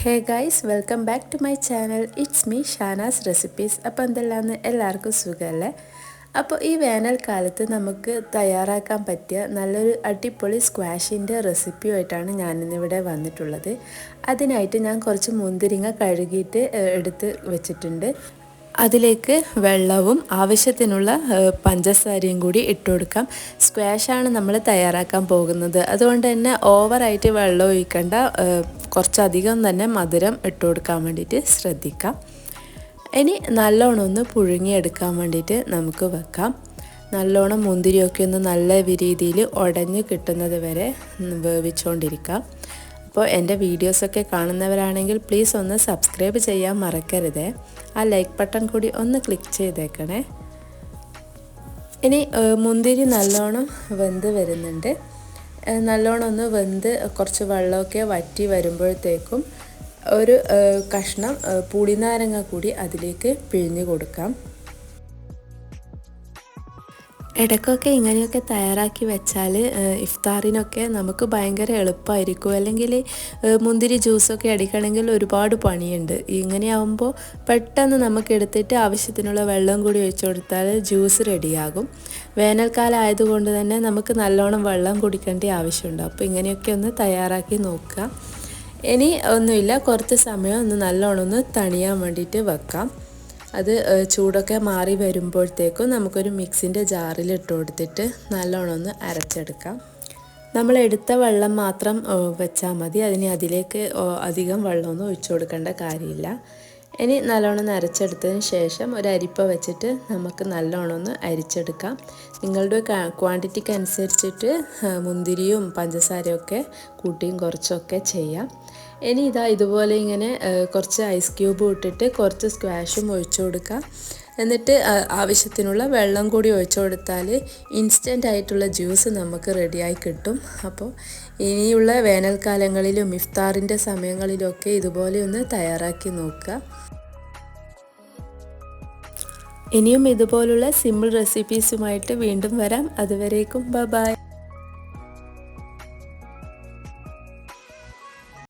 Hey guys welcome back to my channel it's me Shanaz recipes അപ്പോൾ എന്തെല്ലാമെന്ന് എല്ലാവർക്കും സുഖമല്ലേ അപ്പോൾ ഈ വേനൽക്കാലത്ത് നമുക്ക് തയ്യാറാക്കാൻ പറ്റിയ നല്ലൊരു അടിപൊളി സ്ക്വാഷിന്റെ റെസിപ്പിയുമായിട്ടാണ് ഞാനിന്നിവിടെ വന്നിട്ടുള്ളത്. അതിനായിട്ട് ഞാൻ കുറച്ച് മുന്തിരിങ്ങ കഴുകിയിട്ട് എടുത്ത് വെച്ചിട്ടുണ്ട്. അതിലേക്ക് വെള്ളവും ആവശ്യത്തിനുള്ള പഞ്ചസാരയും കൂടി ഇട്ട് കൊടുക്കാം. സ്ക്വാഷാണ് നമ്മൾ തയ്യാറാക്കാൻ പോകുന്നത്. അതുകൊണ്ട് തന്നെ ഓവറായിട്ട് വെള്ളം ഒഴിക്കേണ്ട കുറച്ചധികം തന്നെ മധുരം ഇട്ട് കൊടുക്കാൻ വേണ്ടിയിട്ട് ശ്രദ്ധിക്കാം. ഇനി നല്ലോണം ഒന്ന് പുഴുങ്ങിയെടുക്കാൻ വേണ്ടിയിട്ട് നമുക്ക് വെക്കാം. നല്ലോണം മുന്തിരിയൊക്കെ ഒന്ന് നല്ല രീതിയിൽ ഉടഞ്ഞ് കിട്ടുന്നത് വരെ വേവിച്ചുകൊണ്ടിരിക്കാം അപ്പോൾ എന്റെ വീഡിയോസൊക്കെ കാണുന്നവരാണെങ്കിൽ പ്ലീസ് ഒന്ന് സബ്സ്ക്രൈബ് ചെയ്യാൻ മറക്കരുതേ. ആ ലൈക്ക് ബട്ടൺ കൂടി ഒന്ന് ക്ലിക്ക് ചെയ്തേക്കണേ. ഇനി മുന്തിരി നല്ലോണം വെന്ത് വരുന്നുണ്ട്. നല്ലോണം ഒന്ന് വെന്ത് കുറച്ച് വെള്ളമൊക്കെ വറ്റി വരുമ്പോഴത്തേക്കും ഒരു കഷ്ണം പുളിനാരങ്ങ കൂടി അതിലേക്ക് പിഴിഞ്ഞ് കൊടുക്കാം. ഇടയ്ക്കൊക്കെ ഇങ്ങനെയൊക്കെ തയ്യാറാക്കി വെച്ചാൽ ഇഫ്താറിനൊക്കെ നമുക്ക് ഭയങ്കര എളുപ്പമായിരിക്കും. അല്ലെങ്കിൽ മുന്തിരി ജ്യൂസൊക്കെ അടിക്കണമെങ്കിൽ ഒരുപാട് പണിയുണ്ട്. ഇങ്ങനെയാവുമ്പോൾ പെട്ടെന്ന് നമുക്ക് എടുത്തിട്ട് ആവശ്യത്തിനുള്ള വെള്ളം കൂടി ഒഴിച്ചു കൊടുത്താൽ ജ്യൂസ് റെഡിയാകും. വേനൽക്കാലം ആയതുകൊണ്ട് തന്നെ നമുക്ക് നല്ലോണം വെള്ളം കുടിക്കേണ്ട ആവശ്യമുണ്ട്. അപ്പോൾ ഇങ്ങനെയൊക്കെ ഒന്ന് തയ്യാറാക്കി നോക്കുക. ഇനി ഒന്നുമില്ല കുറച്ച് സമയം ഒന്ന് നല്ലോണം ഒന്ന് തണിയാൻ വേണ്ടിയിട്ട് വെക്കാം. അത് ചൂടൊക്കെ മാറി വരുമ്പോഴത്തേക്കും നമുക്കൊരു മിക്സിന്റെ ജാറിൽ ഇട്ട് കൊടുത്തിട്ട് നല്ലോണം ഒന്ന് അരച്ചെടുക്കാം. നമ്മൾ എടുത്ത വെള്ളം മാത്രം വെച്ചാൽ മതി. അതിന് അതിലേക്ക് അധികം വെള്ളമൊന്നും ഒഴിച്ചു കൊടുക്കേണ്ട കാര്യമില്ല. ഇനി നല്ലോണം അരച്ചെടുത്തതിന് ശേഷം ഒരു അരിപ്പ വെച്ചിട്ട് നമുക്ക് നല്ലോണം ഒന്ന് അരിച്ചെടുക്കാം. നിങ്ങളുടെ ക്വാണ്ടിറ്റിക്ക് അനുസരിച്ചിട്ട് മുന്തിരിയും പഞ്ചസാരയൊക്കെ കൂട്ടിയും കുറച്ചൊക്കെ ചെയ്യാം. ഇനി ഇതാ ഇതുപോലെ ഇങ്ങനെ കുറച്ച് ഐസ് ക്യൂബ് ഇട്ടിട്ട് കുറച്ച് സ്ക്വാഷും ഒഴിച്ചു കൊടുക്കാം. എന്നിട്ട് ആവശ്യത്തിനുള്ള വെള്ളം കൂടി ഒഴിച്ചു കൊടുത്താൽ ഇൻസ്റ്റന്റ് ആയിട്ടുള്ള ജ്യൂസ് നമുക്ക് റെഡിയായി കിട്ടും. അപ്പോൾ ഇനിയുള്ള വേനൽക്കാലങ്ങളിലും ഇഫ്താറിന്റെ സമയങ്ങളിലൊക്കെ ഇതുപോലെ ഒന്ന് തയ്യാറാക്കി നോക്കുക ഇനിയും ഇതുപോലുള്ള സിമ്പിൾ റെസിപ്പീസുമായിട്ട് വീണ്ടും വരാം. അതുവരേക്കും ബ